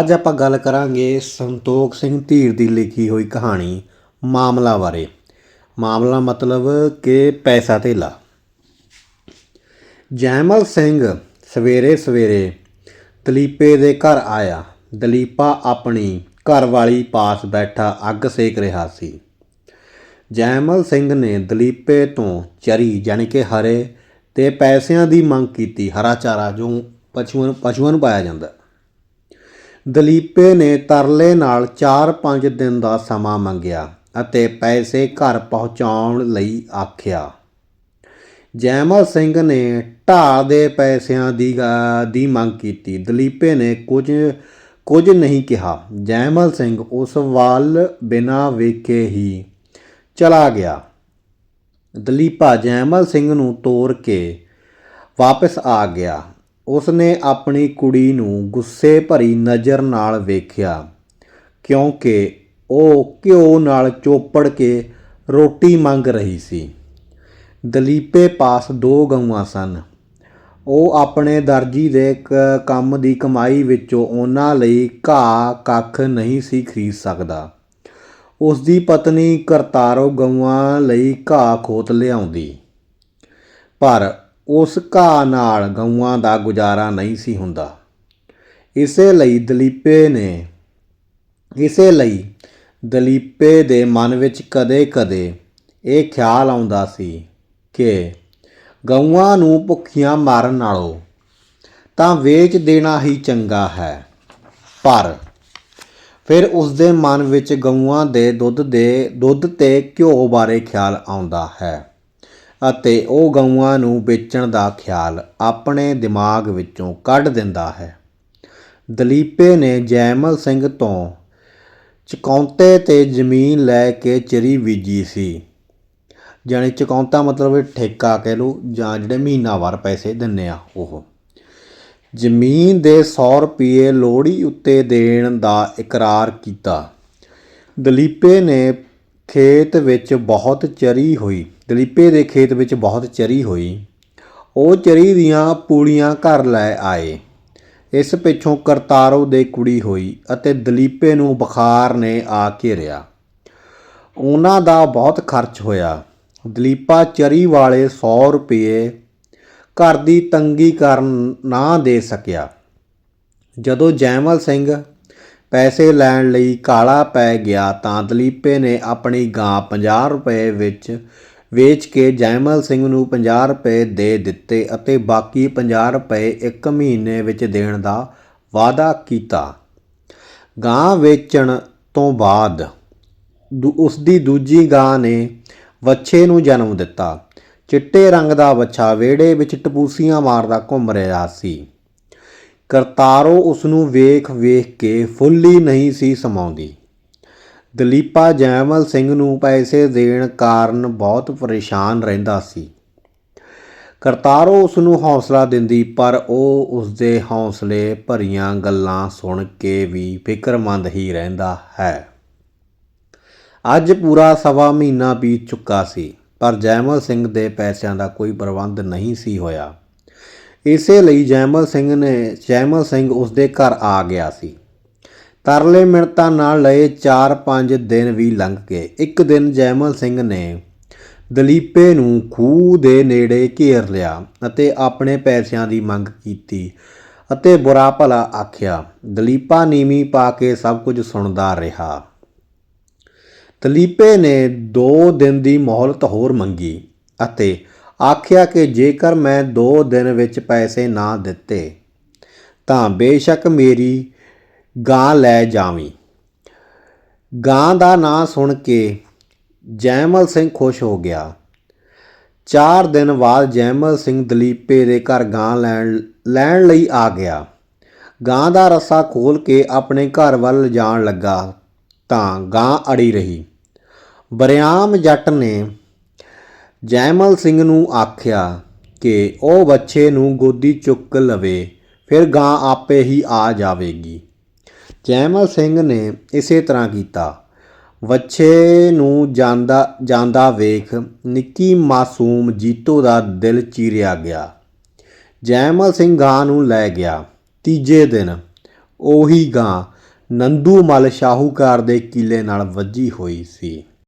ਅੱਜ ਆਪਾਂ ਗੱਲ ਕਰਾਂਗੇ ਸੰਤੋਖ ਸਿੰਘ ਧੀਰ ਦੀ ਲਿਖੀ ਹੋਈ ਕਹਾਣੀ ਮਾਮਲਾ ਬਾਰੇ। ਮਾਮਲਾ ਮਤਲਬ ਕਿ ਪੈਸਾ ਧੇਲਾ। ਜੈਮਲ ਸਿੰਘ ਸਵੇਰੇ ਸਵੇਰੇ ਦਲੀਪੇ ਦੇ ਘਰ ਆਇਆ। ਦਲੀਪਾ ਆਪਣੀ ਘਰਵਾਲੀ ਪਾਸ ਬੈਠਾ ਅੱਗ ਸੇਕ ਰਿਹਾ ਸੀ। ਜੈਮਲ ਸਿੰਘ ਨੇ ਦਲੀਪੇ ਤੋਂ ਚਰੀ ਯਾਨੀ ਕਿ ਹਰੇ ਤੇ ਪੈਸਿਆਂ ਦੀ ਮੰਗ ਕੀਤੀ। ਹਰਾ ਚਾਰਾ ਜੋ ਪਸ਼ੂਆਂ ਪਸ਼ੂਆਂ ਨੂੰ ਪਾਇਆ ਜਾਂਦਾ। ਦਲੀਪੇ ਨੇ ਤਰਲੇ ਨਾਲ 4-5 ਦਿਨ ਦਾ ਸਮਾਂ ਮੰਗਿਆ ਅਤੇ ਪੈਸੇ ਘਰ ਪਹੁੰਚਾਉਣ ਲਈ ਆਖਿਆ। ਜੈਮਲ ਸਿੰਘ ਨੇ ਢਾਹ ਦੇ ਪੈਸਿਆਂ ਦੀ ਗਾ- ਦੀ ਮੰਗ ਕੀਤੀ। ਦਲੀਪੇ ਨੇ ਕੁਝ ਕੁਝ ਨਹੀਂ ਕਿਹਾ। ਜੈਮਲ ਸਿੰਘ ਉਸ ਵੱਲ ਬਿਨਾਂ ਵੇਖੇ ਹੀ ਚਲਾ ਗਿਆ। ਦਲੀਪਾ ਜੈਮਲ ਸਿੰਘ ਨੂੰ ਤੋੜ ਕੇ ਵਾਪਸ ਆ ਗਿਆ। ਉਸਨੇ ਆਪਣੀ ਕੁੜੀ ਨੂੰ ਗੁੱਸੇ ਭਰੀ ਨਜ਼ਰ ਨਾਲ ਵੇਖਿਆ, ਕਿਉਂਕਿ ਉਹ ਘਿਓ ਨਾਲ ਚੋਪੜ ਕੇ ਰੋਟੀ ਮੰਗ ਰਹੀ ਸੀ। ਦਲੀਪੇ ਪਾਸ ਦੋ ਗਊਆਂ ਸਨ। ਉਹ ਆਪਣੇ ਦਰਜੀ ਦੇ ਕ- ਕੰਮ ਦੀ ਕਮਾਈ ਵਿੱਚੋਂ ਉਹਨਾਂ ਲਈ ਘਾਹ, ਕੱਖ ਨਹੀਂ ਸੀ ਖਰੀਦ ਸਕਦਾ। ਉਸ ਦੀ ਪਤਨੀ ਕਰਤਾਰੋ ਗਊਆਂ ਲਈ ਘਾਹ ਖੋਤ ਲਿਆਉਂਦੀ। ਪਰ ਉਸ ਘਾਹ ਨਾਲ ਗਊਆਂ ਦਾ ਗੁਜ਼ਾਰਾ ਨਹੀਂ ਸੀ ਹੁੰਦਾ। ਇਸੇ ਲਈ ਦਲੀਪੇ ਨੇ, ਇਸੇ ਲਈ ਦਲੀਪੇ ਦੇ ਮਨ ਵਿੱਚ ਕਦੇ-ਕਦੇ ਇਹ ਖਿਆਲ ਆਉਂਦਾ ਸੀ ਕਿ ਗਊਆਂ ਨੂੰ ਭੁੱਖੀਆਂ ਮਾਰਨ ਨਾਲੋਂ ਤਾਂ ਵੇਚ ਦੇਣਾ ਹੀ ਚੰਗਾ ਹੈ। ਪਰ ਫਿਰ ਉਸ ਦੇ ਮਨ ਵਿੱਚ ਗਊਆਂ ਦੇ ਦੁੱਧ ਦੇ, ਦੁੱਧ ਤੇ ਘਿਓ ਬਾਰੇ ਖਿਆਲ ਆਉਂਦਾ ਹੈ। ਅਤੇ ਉਹ ਗਊਆਂ ਨੂੰ ਵੇਚਣ ਦਾ ਖਿਆਲ ਆਪਣੇ ਦਿਮਾਗ ਵਿੱਚੋਂ ਕੱਢ ਦਿੰਦਾ ਹੈ। ਦਲੀਪੇ ਨੇ ਜੈਮਲ ਸਿੰਘ ਤੋਂ ਚਕੌਂਤੇ ਤੇ ਜ਼ਮੀਨ ਲੈ ਕੇ ਚਰੀ ਬੀਜੀ ਸੀ। ਜਾਣੀ ਚਕੌਂਤਾ ਮਤਲਬ ਠੇਕਾ ਕਹਿ ਲਓ ਜਾਂ ਜਿਹੜੇ ਮਹੀਨਾਵਾਰ ਪੈਸੇ ਦਿੰਨੇ ਆ ਉਹ। ਜ਼ਮੀਨ ਦੇ 100 ਰੁਪਏ ਲੋੜੀ ਉੱਤੇ ਦੇਣ ਦਾ ਇਕਰਾਰ ਕੀਤਾ। ਦਲੀਪੇ ਨੇ ਖੇਤ ਵਿੱਚ ਬਹੁਤ ਚਰੀ ਹੋਈ। ਦਲੀਪੇ ਦੇ ਖੇਤ ਵਿੱਚ ਬਹੁਤ ਚਰੀ ਹੋਈ। ਉਹ ਚਰੀ ਦੀਆਂ ਪੂੜੀਆਂ ਘਰ ਲੈ ਆਏ। ਇਸ ਪਿੱਛੋਂ ਕਰਤਾਰੋ ਦੇ ਕੁੜੀ ਹੋਈ ਅਤੇ ਦਲੀਪੇ ਨੂੰ ਬੁਖਾਰ ਨੇ ਆ ਘੇਰਿਆ ਉਹਨਾਂ ਦਾ ਬਹੁਤ ਖਰਚ ਹੋਇਆ। ਦਲੀਪਾ ਚਰੀ ਵਾਲੇ 100 ਰੁਪਏ ਘਰ ਦੀ ਤੰਗੀ ਕਾਰਨ ਨਾ ਦੇ ਸਕਿਆ। ਜਦੋਂ ਜੈਮਲ ਸਿੰਘ ਪੈਸੇ ਲੈਣ ਲਈ ਕਾਲਾ ਪੈ ਗਿਆ ਤਾਂ ਦਲੀਪੇ ਨੇ ਆਪਣੀ ਗਾਂ 50 ਰੁਪਏ ਵਿੱਚ ਵੇਚ ਕੇ ਜੈਮਲ ਸਿੰਘ ਨੂੰ 50 ਰੁਪਏ ਦੇ ਦਿੱਤੇ ਅਤੇ ਬਾਕੀ 50 ਰੁਪਏ ਇੱਕ ਮਹੀਨੇ ਵਿੱਚ ਦੇਣ ਦਾ ਵਾਅਦਾ ਕੀਤਾ। ਗਾਂ ਵੇਚਣ ਤੋਂ ਬਾਅਦ ਦੂ- ਉਸ ਦੀ ਦੂਜੀ ਗਾਂ ਨੇ ਵੱਛੇ ਨੂੰ ਜਨਮ ਦਿੱਤਾ। ਚਿੱਟੇ ਰੰਗ ਦਾ ਵੱਛਾ ਵਿਹੜੇ ਵਿੱਚ ਟਪੂਸੀਆਂ ਮਾਰਦਾ ਘੁੰਮ ਰਿਹਾ ਸੀ। ਕਰਤਾਰੋ ਉਸ ਨੂੰ ਵੇਖ ਵੇਖ ਕੇ ਫੁੱਲੀ ਨਹੀਂ ਸੀ ਸਮਾਉਂਦੀ। ਦਲੀਪਾ ਜੈਮਲ ਸਿੰਘ ਨੂੰ ਪੈਸੇ ਦੇਣ ਕਾਰਨ ਬਹੁਤ ਪਰੇਸ਼ਾਨ ਰਹਿੰਦਾ ਸੀ। ਕਰਤਾਰੋ ਉਸ ਨੂੰ ਹੌਸਲਾ ਦਿੰਦੀ, ਪਰ ਉਹ ਉਸ ਦੇ ਹੌਸਲੇ ਭਰੀਆਂ ਗੱਲਾਂ ਸੁਣ ਕੇ ਵੀ ਫਿਕਰਮੰਦ ਹੀ ਰਹਿੰਦਾ ਹੈ। ਅੱਜ ਪੂਰਾ ਸਵਾ ਮਹੀਨਾ ਬੀਤ ਚੁੱਕਾ ਸੀ, ਪਰ ਜੈਮਲ ਸਿੰਘ ਦੇ ਪੈਸਿਆਂ ਦਾ ਕੋਈ ਪ੍ਰਬੰਧ ਨਹੀਂ ਸੀ ਹੋਇਆ। ਇਸੇ ਲਈ ਜੈਮਲ ਸਿੰਘ ਨੇ, ਜੈਮਲ ਸਿੰਘ ਉਸ ਦੇ ਘਰ ਆ ਗਿਆ ਸੀ। ਤਰਲੇ ਮਿੰਟਾਂ ਨਾਲ ਲਏ 4-5 ਦਿਨ ਵੀ ਲੰਘ ਗਏ। ਇੱਕ ਦਿਨ ਜੈਮਲ ਸਿੰਘ ਨੇ ਦਲੀਪੇ ਨੂੰ ਖੂਹ ਦੇ ਨੇੜੇ ਘੇਰ ਲਿਆ ਅਤੇ ਆਪਣੇ ਪੈਸਿਆਂ ਦੀ ਮੰਗ ਕੀਤੀ ਅਤੇ ਬੁਰਾ ਭਲਾ ਆਖਿਆ, ਦਲੀਪਾ ਨੀਵੀਂ ਪਾ ਕੇ ਸਭ ਕੁਝ ਸੁਣਦਾ ਰਿਹਾ। ਦਲੀਪੇ ਨੇ 2 ਦਿਨ ਦੀ ਮੌਹਲਤ ਹੋਰ ਮੰਗੀ ਅਤੇ ਆਖਿਆ ਕਿ ਜੇਕਰ ਮੈਂ 2 ਦਿਨ ਵਿੱਚ ਪੈਸੇ ਨਾ ਦਿੱਤੇ, ਤਾਂ ਬੇਸ਼ੱਕ ਮੇਰੀ ਗਾਂ ਲੈ ਜਾਵੀਂ। ਗਾਂ ਦਾ ਨਾਂ ਸੁਣ ਕੇ ਜੈਮਲ ਸਿੰਘ ਖੁਸ਼ ਹੋ ਗਿਆ। 4 ਦਿਨ ਬਾਅਦ ਜੈਮਲ ਸਿੰਘ ਦਲੀਪੇ ਦੇ ਘਰ ਗਾਂ ਲੈਣ ਲੈਣ ਲਈ ਆ ਗਿਆ। ਗਾਂ ਦਾ ਰੱਸਾ ਖੋਲ ਕੇ ਆਪਣੇ ਘਰ ਵੱਲ ਜਾਣ ਲੱਗਾ, ਤਾਂ ਗਾਂ ਅੜੀ ਰਹੀ। ਬਰਿਆਮ ਜੱਟ ਨੇ ਜੈਮਲ ਸਿੰਘ ਨੂੰ ਆਖਿਆ ਕਿ ਉਹ ਬੱਚੇ ਨੂੰ ਗੋਦੀ ਚੁੱਕ ਲਵੇ, ਫਿਰ ਗਾਂ ਆਪੇ ਹੀ ਆ ਜਾਵੇਗੀ। ਜੈਮਲ ਸਿੰਘ ਨੇ ਇਸੇ ਤਰ੍ਹਾਂ ਕੀਤਾ। ਵੱਛੇ ਨੂੰ ਜਾਂਦਾ ਜਾਂਦਾ ਵੇਖ ਨਿੱਕੀ ਮਾਸੂਮ ਜੀਤੋ ਦਾ ਦਿਲ ਚੀਰਿਆ ਗਿਆ। ਜੈਮਲ ਸਿੰਘ ਗਾਂ ਨੂੰ ਲੈ ਗਿਆ। ਤੀਜੇ ਦਿਨ ਉਹੀ ਗਾਂ ਨੰਦੂ ਮਲ ਸ਼ਾਹੂਕਾਰ ਦੇ ਕੀਲੇ ਨਾਲ ਵੱਜੀ ਹੋਈ ਸੀ।